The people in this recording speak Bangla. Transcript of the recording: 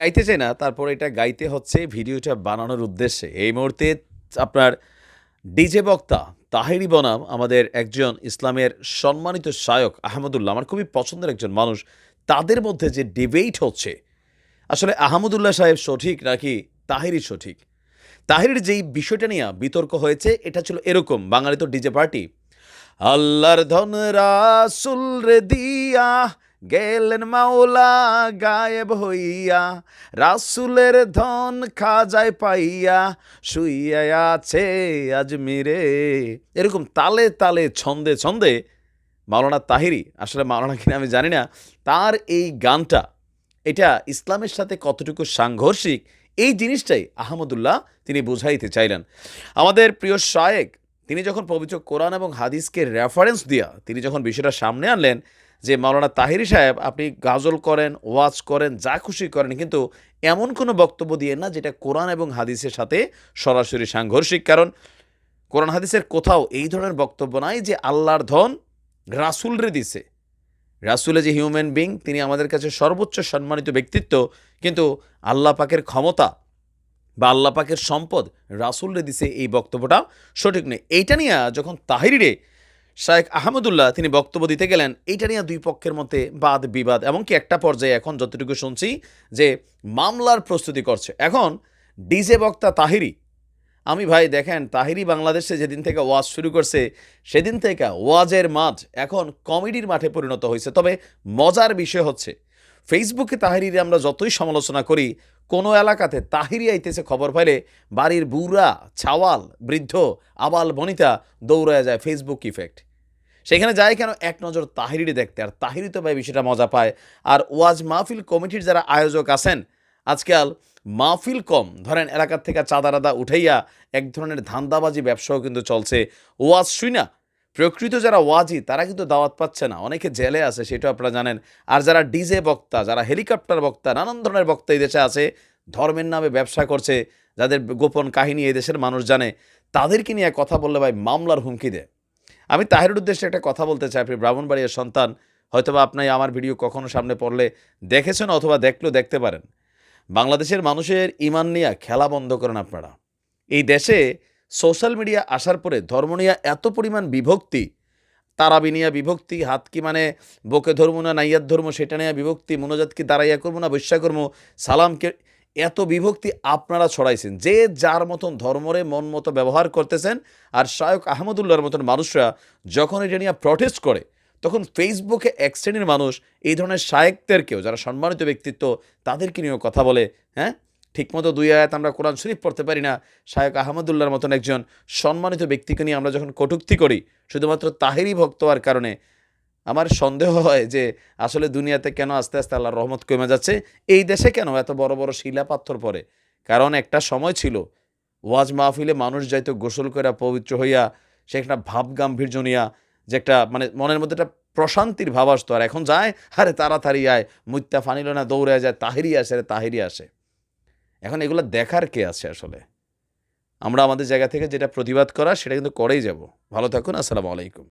গাইতে চাই না, তারপর এটা গাইতে হচ্ছে ভিডিওটা বানানোর উদ্দেশ্যে। এই মুহূর্তে আপনার ডিজে বক্তা তাহেরি বনাম, আমাদের একজন ইসলামের সম্মানিত শায়ক আহমদুল্লাহ, আমার খুবই পছন্দের একজন মানুষ, তাদের মধ্যে যে ডিবেট হচ্ছে, আসলে আহমদুল্লাহ সাহেব সঠিক নাকি তাহিরি সঠিক? তাহিরির যেই বিষয়টা নিয়ে বিতর্ক হয়েছে, এটা ছিল এরকম বাঙালি তো ডিজে পার্টি। আল্লাহর ধন রাসুল রে দিয়া গেলেন মাওলা গায়েব হইয়া, রাসুলের ধন খাজায় পাইয়া, শুইয়া আছে আজমিরে। এরকম তালে তালে, ছন্দে ছন্দে মাওলানা তাহিরি, আসলে মাওলানা কিনা আমি জানি না, তার এই গানটা, এটা ইসলামের সাথে কতটুকু সাংঘর্ষিক, এই জিনিসটাই আহমদুল্লাহ তিনি বুঝাইতে চাইলেন। আমাদের প্রিয় শায়েক, তিনি যখন পবিত্র কোরআন এবং হাদিসকে রেফারেন্স দিয়া, তিনি যখন বিষয়টা সামনে আনলেন যে মাওলানা তাহিরি সাহেব, আপনি গাজল করেন, ওয়াজ করেন, যা খুশি করেন, কিন্তু এমন কোনো বক্তব্য দিয়ে না যেটা কোরআন এবং হাদিসের সাথে সরাসরি সাংঘর্ষিক। কারণ কোরআন হাদিসের কোথাও এই ধরনের বক্তব্য নাই যে আল্লাহর ধন রাসুলরে দিছে। রাসুলে যে হিউম্যান বিং তিনি আমাদের কাছে সর্বোচ্চ সম্মানিত ব্যক্তিত্ব, কিন্তু আল্লাহ পাকের ক্ষমতা বা আল্লাহ পাকের সম্পদ রাসুলরে দিছে এই বক্তব্যটা সঠিক নেই এইটা নিয়ে যখন তাহিরিরে শায়েখ আহমদুল্লাহ তিনি বক্তব্য দিতে গেলেন, এইটা নিয়ে দুই পক্ষের মধ্যে বাদ, বিবাদ, এমনকি একটা পর্যায়ে এখন যতটুকু শুনছি যে মামলার প্রস্তুতি করছে। এখন ডিজে বক্তা তাহিরি, আমি ভাই দেখেন, তাহিরি বাংলাদেশে যেদিন থেকে ওয়াজ শুরু করছে, সেদিন থেকে ওয়াজের মাঠ এখন কমেডির মাঠে পরিণত হয়েছে। তবে মজার বিষয় হচ্ছে, ফেসবুকে তাহিরির আমরা যতই সমালোচনা করি, কোনো এলাকাতে তাহিরি আইতেছে খবর পাইলে বাড়ির বুড়া, ছাওয়াল, বৃদ্ধ, আবাল বনিতা দৌড়ায় যায় ফেসবুক ইফেক্ট। সেখানে যায় কেন? এক নজর তাহিরি দেখতে। আর তাহিরি তো ভাই বিষয়টা মজা পায়। আর ওয়াজ মাহফিল কমিটির যারা আয়োজক আছেন, আজকাল মাহফিল কম। ধরেন এলাকার থেকে চাঁদা রাদা উঠাইয়া এক ধরনের ধান্দাবাজি ব্যবসাও কিন্তু চলছে। ওয়াজ শুই না। প্রকৃত যারা ওয়াজি, তারা কিন্তু দাওয়াত পাচ্ছে না। অনেকে জেলে আছে, সেটাও আপনারা জানেন। আর যারা ডিজে বক্তা, যারা হেলিকপ্টার বক্তা, নানান ধরনের বক্তা এই দেশে আছে, ধর্মের নামে ব্যবসা করছে, যাদের গোপন কাহিনী এই দেশের মানুষ জানে, তাদেরকে নিয়ে কথা বললে ভাই মামলার হুমকি দেয়। আমি তাহের উদ্দেশ্যে একটা কথা বলতে চাই আপনি ব্রাহ্মণবাড়িয়ার সন্তান। হয়তোবা আপনি আমার ভিডিও কখনো সামনে পড়লে দেখেছেন অথবা দেখলেও দেখতে পারেন। বাংলাদেশের মানুষের ইমান নিয়ে খেলা বন্ধ করেন আপনারা। এই দেশে সোশ্যাল মিডিয়া আসার পরে ধর্ম নিয়ে এত পরিমাণ বিভক্তি, তারাবি নিয়ে বিভক্তি, হাত কি মানে বকে ধর্ম না নাইয়ার ধর্ম, সেটা নিয়ে বিভক্তি, মনোজাত কি, দাঁড়াইয়া করব না, বৈশ্যা করব, সালামকে এত বিভক্তি আপনারা ছড়াইছেন। যে যার মতন ধর্মরে, মন মতো ব্যবহার করতেছেন আর শায়ক আহমদুল্লাহর মতন মানুষরা যখন এটা নিয়ে প্রটেস্ট করে, তখন ফেসবুকে এক শ্রেণির মানুষ এই ধরনের শায়েকদেরকেও যারা সম্মানিত ব্যক্তিত্ব, তাদেরকে নিয়েও কথা বলে হ্যাঁ? ঠিকমতো দুই আয়াত আমরা কোরআন শরীফ পড়তে পারি না। শায়ক আহমদুল্লাহর মতন একজন সম্মানিত ব্যক্তিকে নিয়ে আমরা যখন কটুক্তি করি, শুধুমাত্র তাহেরই ভক্ত হওয়ার কারণে আমার সন্দেহ হয় যে আসলে দুনিয়াতে কেন আস্তে আস্তে আল্লাহর রহমত কমে যাচ্ছে? এই দেশে কেন এত বড় বড় শিলা পাথর পড়ে? কারণ একটা সময় ছিল, ওয়াজ মাহফিলে মানুষ যাইতো গোসল করে পবিত্র হইয়া, সে একটা ভাব গাম্ভীর্য নিয়া, যে একটা মানে মনের মধ্যে একটা প্রশান্তির ভাব আসতো। আর এখন যায়, আরে তাড়াতাড়ি আয় মুত্যা ফানিল না দৌড়ে যায়, তাহিরি আসে রে তাহিরি আসে। এখন এগুলো দেখার কে আছে আসলে? আমরা আমাদের জায়গা থেকে যেটা প্রতিবাদ করা, সেটা কিন্তু করেই যাব। ভালো থাকুন, আসসালামু আলাইকুম।